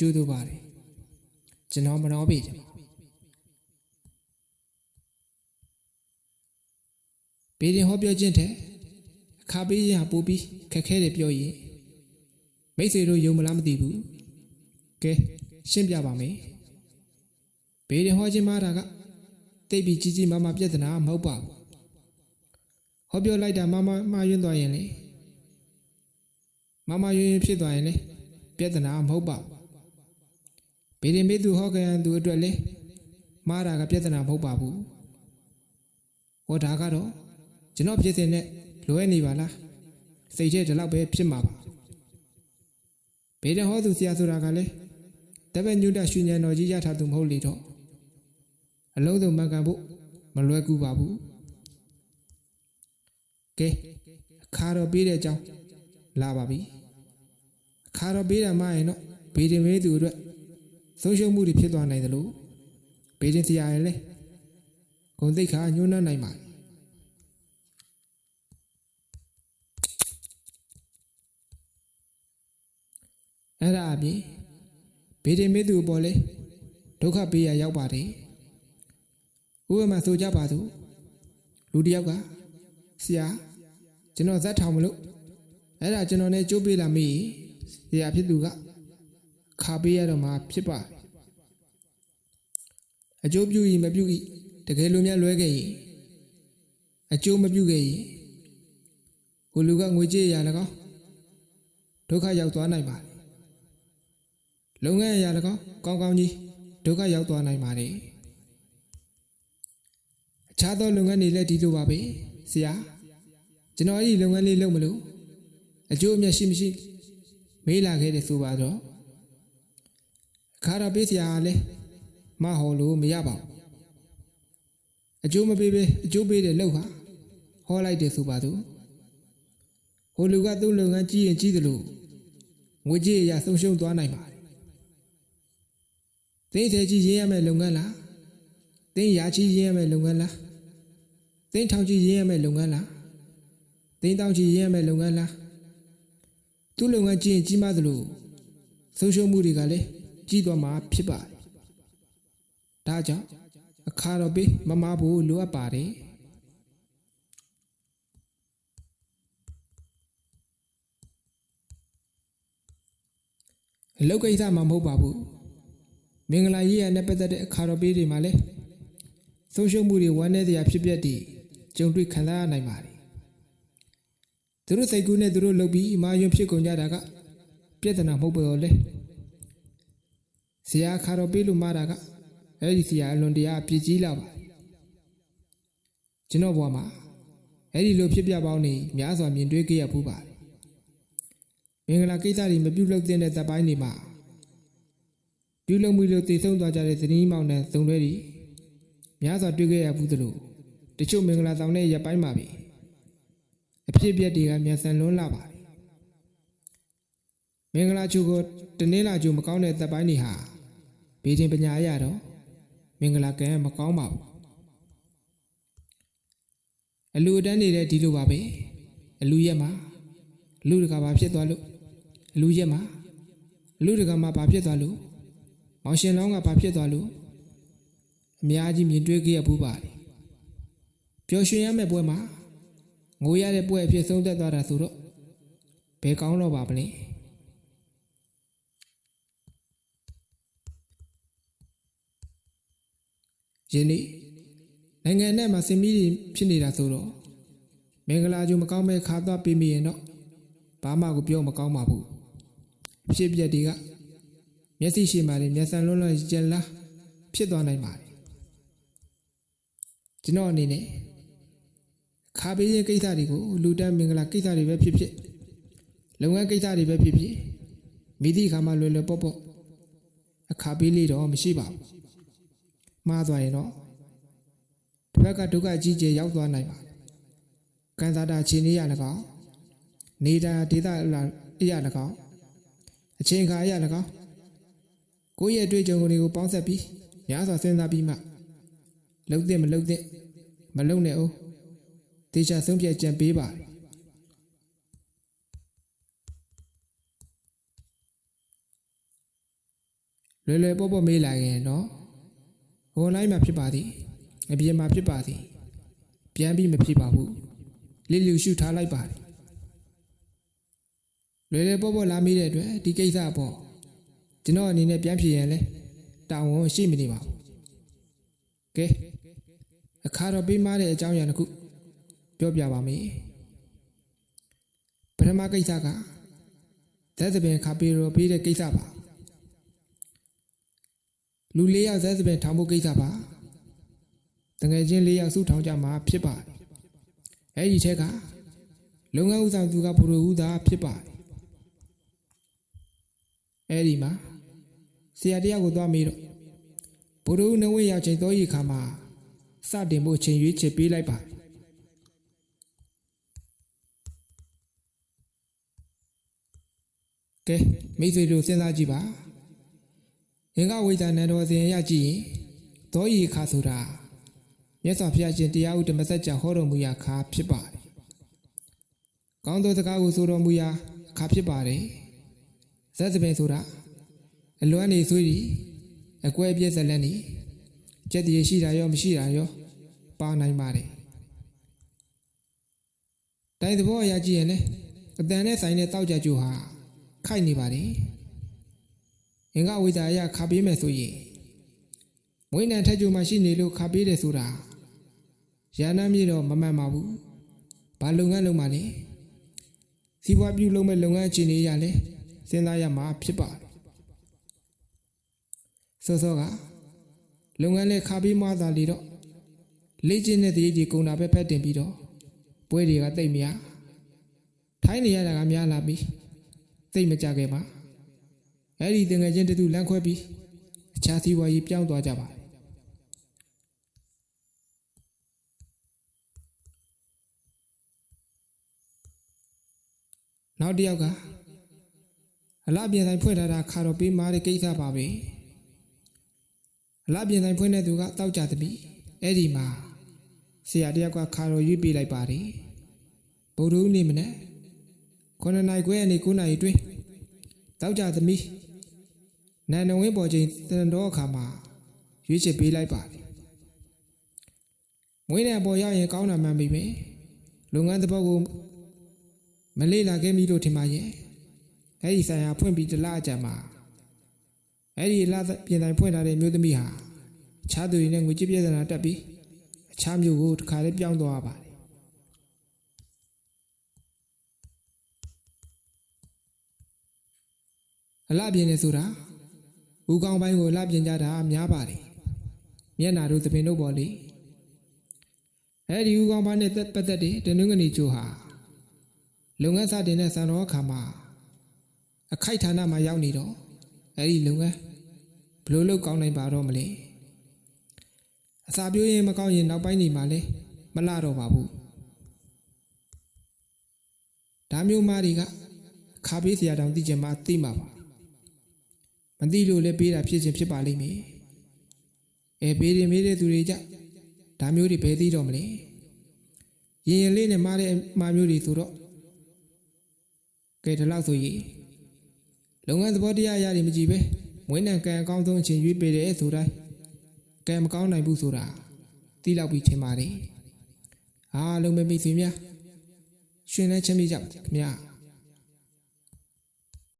ကျိုးတို့ပါတယ်ကျွန်တော်မနှောပေးချင်ပါဘေးရင်ဟောပြောခြင်းတဲ့အခါပေးရင်ဟာပို့ပြီးခက်ခဲတယ်ပြောရင်မိတ်ဆွေတို့ယုံမလားမသိဘူးကဲရှင်းပြပါမယ်ဘေးရင်ဟောခြင်းမှားတာကတိတ်ပြီးကြီးကြီးမားမားပြဿနာမဟုတ်ပါဘူးဟောပြောလိုက်တာမမမှားယွင်းသွားရင်လေမမယွင်းယွင်းဖြစ်သွားရင်လေပြဿနာမဟုတ်ပါဘူး ဘေးရင်မေးသူဟောကြံသူအတွက်လေမှားတာကပြဿနာမဟုတ်ပါဘူးဟောဒါကတော့ကျွန်တော်ဖြစ်စဉ်နဲ့လွဲနေပါလားစိတ်ထဲဒီလောက်ပဲဖြစ်မှာပါဘေးရင်ဟောသူဆရာဆိုတာကလေတပည့်ညုတရွှေဉဏ်တော်ကြီးရထားသူမဟုတ်လေတော့အလုံးစုံမှန်ကန်ဖို့မလွယ်ကူပါဘူးကဲအခါတော့ပေးတဲ့အကြောင်းလာပါပြီအခါတော့ပေးတာမှရင်တော့ဘေးတင်မေးသူအတွက် ဆုံးရှုံးမှုတွေဖြစ်သွားနိုင်တယ်လို့ဘေးတင်ဆရာရဲ့လေဂုံသိက္ခာညှိုးနှံ့နိုင်ပါအဲ့ဒါအပြင်ဘေးတင်မေးသူအပေါ်လေဒုက္ခပေးရရောက်ပါတယ်ဥပမာဆိုကြပါစို့လူတစ်ယောက်ကဆရာကျွန်တော်ဇက်ထောင်မလို့အဲ့ဒါကျွန်တော်နဲ့ကြိုးပေးလာမိဆရာဖြစ်သူက ခါပေးရတော့မှဖြစ်ပါအကျိုးပြုရင်မပြုဤတကယ်လို့များလွဲခဲ့ရင်အကျိုးမပြုခဲ့ရင်ဟိုလူကငွေကြေးရ၎င်းဒုက္ခရောက်သွားနိုင်ပါတယ်လုပ်ငန်းရ၎င်းကောင်းကောင်းကြီးဒုက္ခရောက်သွားနိုင်ပါတယ်အခြားသောလုပ်ငန်းတွေလည်းဒီလိုပါပဲဆရာကျွန်တော်အဲ့ဒီလုပ်ငန်းလေးလုပ်မလို့အကျိုးအမြတ်ရှိမရှိမေးလာခဲ့တယ်ဆိုပါတော့ ခါရပေးဆရာကလည်းမဟောလို့မရပါဘူးအကျိုးမပေးပဲအကျိုးပေးတယ်လို့ဟာဟောလိုက်တယ်ဆိုပါတော့ဟိုလူကသူ့လုပ်ငန်းကြီးရင်ကြီးတယ်လို့ငွေကြေးအရာဆုံးရှုံးသွားနိုင်ပါတယ်သိတဲ့ကြီးရေးရမယ့်လုပ်ငန်းလားသိရာချီရေးရမယ့်လုပ်ငန်းလားသိထောင်ချီရေးရမယ့်လုပ်ငန်းလားသိတောင်ချီရေးရမယ့်လုပ်ငန်းလားသူ့လုပ်ငန်းကြီးရင်ကြီးမားသလိုဆုံးရှုံးမှုတွေကလည်း ကြီးသွားမှာဖြစ်ပါတယ်ဒါကြောင့်အခါတော့ပေးမမဖို့လိုအပ်ပါတယ်အလုပ်ကိစ္စမှမဟုတ်ပါဘူးမင်္ဂလာရေးရနဲ့ပတ်သက်တဲ့အခါတော်ပေးတွေမှာလည်းဆုံးရှုံးမှုတွေဝမ်းနည်းစရာဖြစ်ပျက်တွေကြုံတွေ့ခံစားရနိုင်ပါတယ်သူတို့စိတ်ကူးနဲ့သူတို့လုပ်ပြီးအမာယွန်းဖြစ်ကုန်ကြတာကပြဿနာမဟုတ်ပါတော့လေ ဆရာခါတော်ပေးလို့မှားတာကအဲ့ဒီဆရာအလွန်တရာအပြည့်ကြီးလာပါတယ်ကျွန်တော်ဘွားမှာအဲ့ဒီလိုဖြစ်ပြပေါင်းနေများစွာမြင်တွေ့ခဲ့ရဘူးပါတယ်မင်္ဂလာကိစ္စတွေမပြုတ်လုပ်တဲ့တပ်ပိုင်းတွေမှာပြုလုပ်မှုလို့တည်ဆုံသွားကြတဲ့သတရင်မောင်နဲ့သုံတွဲတွေများစွာတွေ့ခဲ့ရဘူးသလိုတချို့မင်္ဂလာဆောင်တဲ့ရပ်ပိုင်းမှာပြီအဖြစ်အပျက်တွေကမြန်ဆန်လွန်းလာပါတယ်မင်္ဂလာချူကိုတနင်္လာချူမကောင်းတဲ့တပ်ပိုင်းတွေဟာ ဘေးတင်ပညာရတော့မင်္ဂလာကံမကောင်းပါဘူးအလူအတန်းနေတဲ့ဒီလိုပါပဲအလူရက်မှာအလူတကာဘာဖြစ်သွားလို့အလူရက်မှာအလူတကာမှာဘာဖြစ်သွားလို့မောင်ရှင်လောင်းကဘာဖြစ်သွားလို့အများကြီးမြင်တွေ့ခဲ့ရဘူးပါတယ်ပျော်ရွှင်ရမယ့်ပွဲမှာငိုရတဲ့ပွဲအဖြစ်ဆုံးသက်သွားတာဆိုတော့ဘယ်ကောင်းတော့ပါမလဲ ယနေ့နိုင်ငံနဲ့မှာစင်မီဖြစ်နေတာဆိုတော့မင်္ဂလာကြိုမကောင်းမဲ့ခါသွားပေးမိရင်တော့ဘာမှကိုပြောမကောင်းပါဘူးဖြစ်ပြက်တွေကမျက်စိရှိမှလည်းမျက်စံလွန်းလွန်းကြလားဖြစ်သွားနိုင်ပါတယ်ကျွန်တော်အနေနဲ့ခါပေးရင်ကိစ္စတွေကိုလူတန်းမင်္ဂလာကိစ္စတွေပဲဖြစ်ဖြစ်လုပ်ငန်းကိစ္စတွေပဲဖြစ်ဖြစ်မိသည့်ခါမှလွယ်လွယ်ပေါ့ပေါ့အခါပေးလေးတော့မရှိပါဘူး မှားသွားရင်တော့တစ်ဖက်ကဒုက္ခကြီးကျယ်ရောက်သွားနိုင်ပါတယ်ကံစားတာခြေနေရ၎င်းနေတာဒေသအရာ၎င်းအချိန်ခါအရာ၎င်းကိုယ့်ရဲ့အတွေ့အကြုံတွေကိုပေါင်းဆက်ပြီးများစွာစဉ်းစားပြီးမှလှုပ်တဲ့မလှုပ်တဲ့မလှုပ်နဲ့အောင်တေချာဆုံးဖြတ်ကြံပေးပါတယ်လွယ်လွယ်ပေါ့ပေါ့မေးလိုက်ရင်နော် အွန်လိုင်းမှာဖြစ်ပါသည်အပြင်မှာဖြစ်ပါသည်ပြန်ပြီးမဖြစ်ပါဘူးလစ်လူရှုထားလိုက်ပါလွယ်လွယ်ပေါ့ပေါ့လာမေးတဲ့အတွက်ဒီကိစ္စပေါ့ကျွန်တော်အနေနဲ့ပြန်ဖြစ်ရင်လဲတာဝန်ရှိမနေပါဘူးကဲအခါတော့ပေးမတဲ့အကြောင်းအရာတစ်ခုပြောပြပါမယ်ပထမကိစ္စကသက်သပင်ခါပီရိုပေးတဲ့ကိစ္စပါ လူ၄ယောက်သက်သပင်ထောင်ဖို့ကိစ္စပါတငယ်ချင်း၄ယောက်စုထောင်ကြမှာဖြစ်ပါတယ်အဲ့ဒီထက်ကလုပ်ငန်းဥဆောင်သူကဘုလိုဦးသာဖြစ်ပါတယ်အဲ့ဒီမှာဆရာတရားကိုသွားမေးတော့ဘုလိုဦးနဝေရောက်ချိန်တော်ရီခါမှာစတင်ဖို့ချိန်ရွေးချယ်ပေးလိုက်ပါတယ်ကဲမိတ်ဆွေတို့စဉ်းစားကြည့်ပါ အင်္ဂဝိဇ္ဇာနန္တော်စဉ်ရကြည့်ရင်သောရီခါဆိုတာမြတ်စွာဘုရားရှင်တရားဥဓမ္မစကြာဟောတော်မူရာခါဖြစ်ပါတယ်။ကောင်းသောစကားကိုဆိုတော်မူရာခါဖြစ်ပါတယ်။ဇက်သပင်ဆိုတာအလွမ်းနေဆွေးဒီအကွဲပြည့်ဇလန်းနေကြက်တည်းရှိတာရောမရှိတာရောပါနိုင်ပါတယ်။တိုင်းသဘောအရကြည့်ရင်လေအတန်နဲ့ဆိုင်တဲ့တောက်ကြကြိုဟာခိုက်နေပါတယ်။ အင်္ဂဝိဇ္ဇာအရခါပေးမယ်ဆိုရင်မွေးနံထက်ကြိုမှရှိနေလို့ခါပေးတယ်ဆိုတာရဟန်းမြေတော့မမှန်ပါဘူးဘာလုပ်ငန်းလုပ်မှလဲစီးပွားပြုလုပ်မဲ့လုပ်ငန်းအခြေအနေရလဲစဉ်းစားရမှာဖြစ်ပါတယ်စောစောကလုပ်ငန်းလေးခါပေးမှသာလေတော့လေ့ကျင့်တဲ့တရေကြီးကုန်တာပဲဖက်တင်ပြီးတော့ပွဲတွေကတိတ်မရထိုင်းနေရတာကများလာပြီသိမကြခဲ့ပါ အဲ့ဒီတငယ်ချင်းတူလမ်းခွဲပြီးအခြားစီးပွားရေးပြောင်းသွားကြပါတယ်နောက်တစ်ယောက်ကအလားပြင်ဆိုင်ဖွင့်ထားတာခါတော့ပေးမားတဲ့ကိစ္စပါပဲအလားပြင်ဆိုင်ဖွင့်တဲ့သူကတောက်ကြသမီးအဲ့ဒီမှာဆရာတယောက်ကခါတော့ရွေးပေးလိုက်ပါတယ်ဗုဒ္ဓဦးနေမနဲ့9နိုင်ခွဲကနေ9နိုင်အတွင်းတောက်ကြသမီး နန္ဒဝင်းပေါ်ချိန်တန်တော်အခါမှာရွေးချယ်ပေးလိုက်ပါတယ်မွေးတဲ့ပေါ်ရရင်ကောင်းတာမှန်ပြီပဲလုပ်ငန်းတစ်ပုဒ်ကိုမလေးလာခဲ့မိလို့ထင်ပါရဲ့အဲ့ဒီဆိုင်ဟာဖွင့်ပြီးတလားအကြာမှာအဲ့ဒီလာပြင်တိုင်းဖွင့်ထားတဲ့မျိုးသမီးဟာခြားသူတွေနဲ့ငွေကြေးပြဿနာတက်ပြီးအခြားမျိုးကိုတခါလေးပြောင်းသွားပါတယ်အလှပြင်နေဆိုတာ ဦးကောင်းပိုင်းကိုအလှပြင်ကြတာများပါတယ်မျက်နာတို့သပင်တို့ပေါ်လေအဲ့ဒီဦးကောင်းပိုင်းနဲ့ပတ်သက်တဲ့တနင်္ဂနွေကျိုးဟာလုပ်ငန်းစတင်တဲ့စံတော်အခါမှာအခိုက်ဌာနမှာရောက်နေတော့အဲ့ဒီလုပ်ငန်းဘလို့လောက်ကောင်းနိုင်ပါတော့မလဲအစာပြိုးရင်မကောင်းရင်နောက်ပိုင်းနေမှာလဲမလှတော့ပါဘူးဒါမျိုးမားတွေကခါပေးစရာတောင်သိချင်မှသိမှာပါ မသိလို့လည်းပေးတာဖြစ်ချင်းဖြစ်ပါလိမ့်မယ်အဲပေးတယ်မေးတဲ့သူတွေကြဒါမျိုးတွေဘယ်သိတော့မလဲရင်ရင်လေးနဲ့မားတဲ့မားမျိုးတွေဆိုတော့ကဲဒီလောက်ဆိုရင်လုပ်ငန်းသဘောတရားအရာတွေမကြည့်ပဲမွေးနံကံအကောင်းဆုံးအချိန်ရွေးပေးတယ်ဆိုတိုင်းကံမကောင်းနိုင်ဘူးဆိုတာသိလောက်ပြီးထင်ပါတယ်အားလုံးပဲမိတ်ဆွေများရှင်နဲ့ချမ်းမြေ့ကြပါခင်ဗျာ